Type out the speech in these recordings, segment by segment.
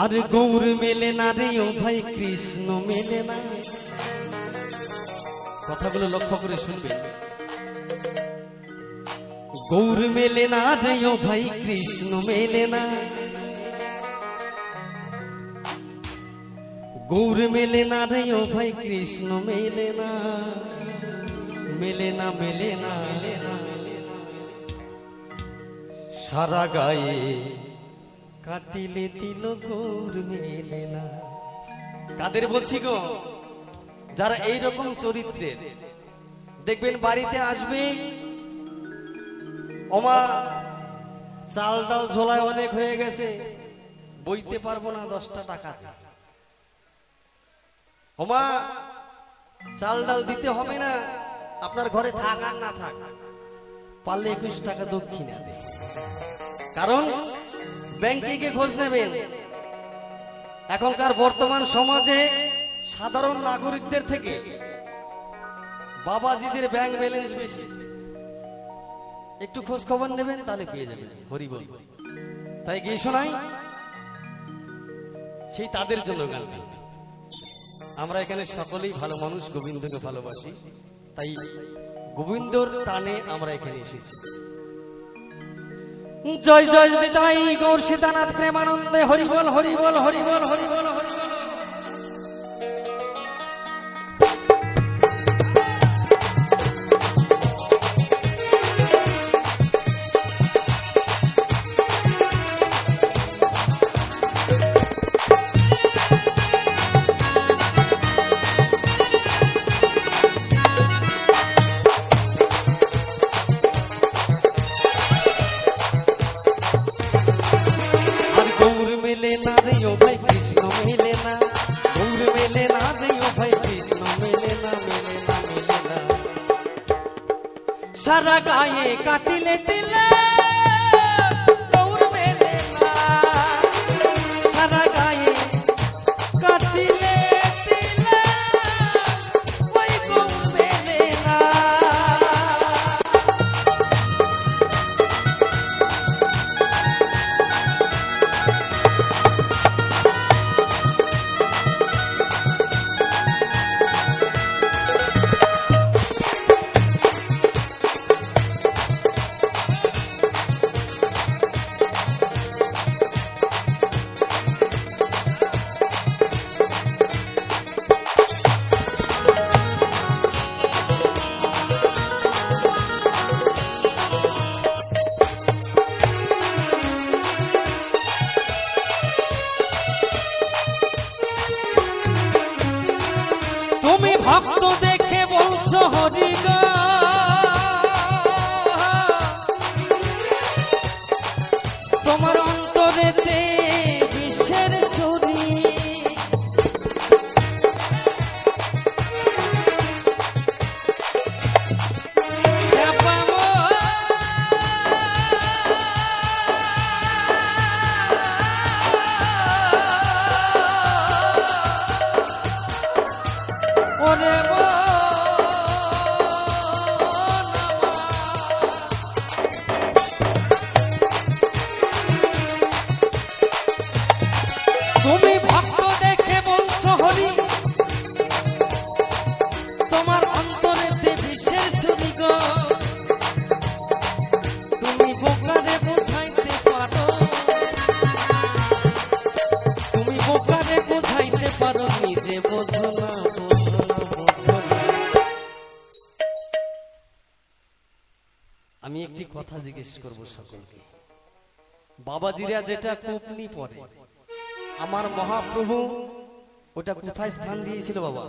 আর গৌর মেলে না রে, ও ভাই কৃষ্ণ মেলে না। কথাগুলো লক্ষ্য করে শুনবেন গৌর মেলে না রে, ও ভাই কৃষ্ণ মেলে না। গৌর মেলে না রে, ও ভাই কৃষ্ণ মেলে না মেলে না মেলে না। সারা গায়ে কাটিলে দিল গৌর মেলে না। কাদের বলছি গো? যারা এই রকম চরিত্রের দেখবেন বাড়িতে আসবে, ওমা, চাল ডাল ঝোলায় অনেক হয়ে গেছে, বইতে পারব না দশটা টাকা ওমা, চাল ডাল দিতে হবে না, আপনার ঘরে থাক আর না থাক, পারলে একুশ টাকা দক্ষিণা দে কারণ ব্যাংকে গিয়ে খোঁজ নেবেন। এখনকার বর্তমান সমাজে সাধারণ নাগরিকদের থেকে বাবাজিদের ব্যাংক ব্যালেন্স বেশি। একটু খোঁজ খবর নেবেন, তাহলে পেয়ে যাবেন। হরি তাই গিয়ে শোনাই। সেই তাদের জন্য গান। আমরা এখানে সকলেই ভালো মানুষ, গোবিন্দকে ভালোবাসি। তাই গোবিন্দর টানে আমরা এখানে এসেছি। জয় জয় তাই গৌর সীতানাথ প্রেমানন্দে হরি বল হরি বল i'm morning. আমি একটি কথা জিজ্ঞেস করব সকলকে। বাবাজিরা যেটা কোপনি পরে আমার মহাপ্রভু ওটা কোথায় স্থান দিয়েছিল বাবা?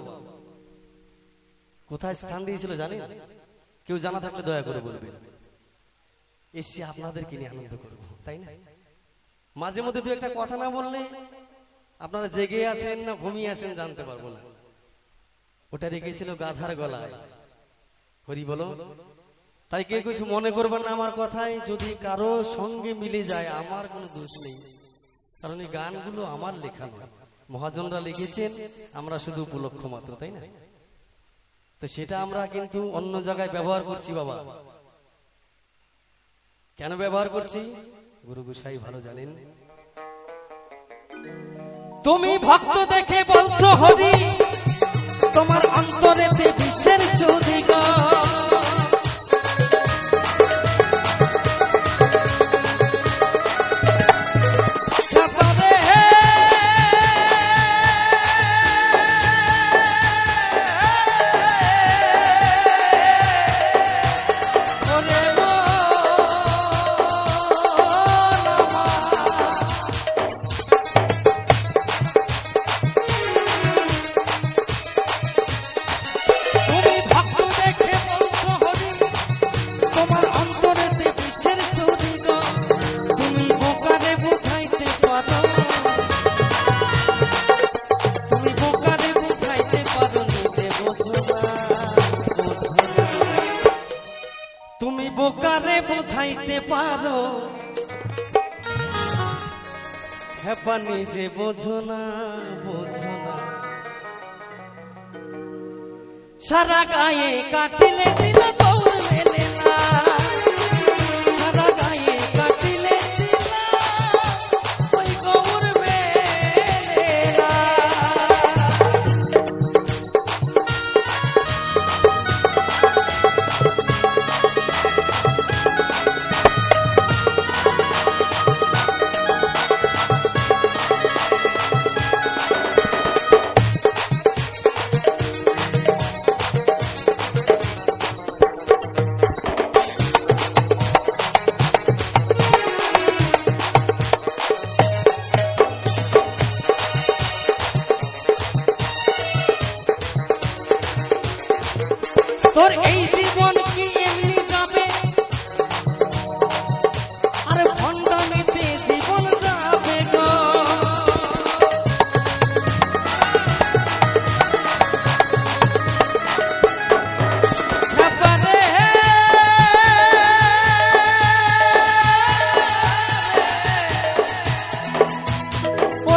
কোথায় স্থান দিয়েছিল জানেন? কেউ জানা থাকলে দয়া করে বলবেন। এসে আপনাদেরকে নিয়ে আনন্দ করব তাই না? মাঝে মধ্যে দু একটা কথা না বললে আপনারা জেগে আছেন না ঘুমিয়ে আছেন জানতে পারব না। ওটা রেখেছিল গাধার গলায়। হরি বলো। তাই কেউ কিছু মনে করবেন না আমার কথায় যদি কারও সঙ্গে মিলে যায় আমার কোনো দোষ নেই। কারণ এই গানগুলো আমার লেখা নয়। মহাজনরা লিখেছেন আমরা শুধু উপলক্ষ মাত্র তাই না? তো সেটা আমরা কিন্তু অন্য জায়গায় ব্যবহার করছি বাবা। কেন ব্যবহার করছি? গুরু গোসাই ভালো জানেন। তুমি ভক্ত দেখে বলছো হরি হেপা নিজে বোঝো না বোঝো না। সারা গায়ে কাটিলে দিল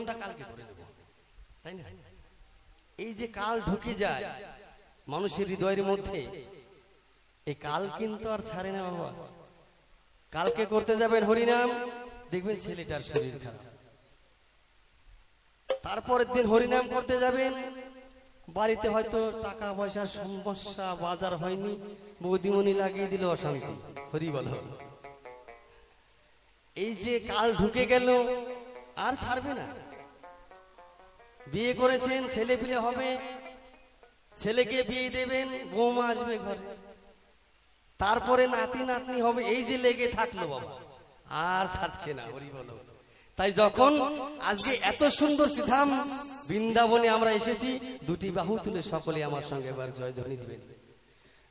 নিজে কালকে করে নেব। তাই না? এই যে কাল ঢুকে যায়, মানুষের হৃদয়ের মধ্যে এই কাল কিন্তু আর ছাড়ে না বাবা। কালকে করতে যাবেন হরিনাম, দেখবেন ছেলেটার শরীর খারাপ। তারপরের দিন হরিনাম করতে যাবেন, বাড়িতে হয়তো টাকা পয়সার সমস্যা, বাজার হয়নি, বৌদিমণি লাগিয়ে দিল অশান্তি। হরি বল। এই যে কাল ঢুকে গেল, আর ছাড়বে না। বিয়ে করেছেন ছেলে পিলে হবে। ছেলেকে বিয়ে দেবেন, বৌমা আসবে ঘরে। তারপরে নাতি, নাতনি হবে, এই যে লেগে থাকল বাবা। আর ছাড়ছে না, হরি বলো। তাই যখন আজকে এত সুন্দর সিধাম বৃন্দাবনে আমরা এসেছি, দুটি বাহু তুলে সকলে আমার সঙ্গে এবার জয় ধ্বনি দিবেন।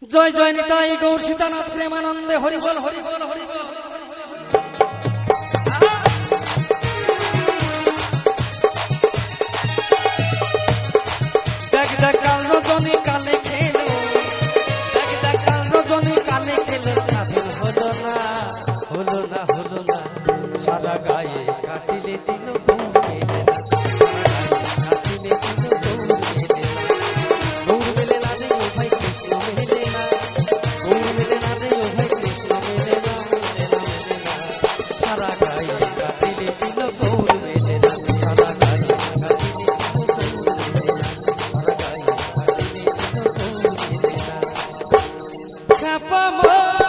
জয় জয় নিতাই গৌর সীতানাথ প্রেমানন্দে, হরি বল হরি বল হরি বল। अपमा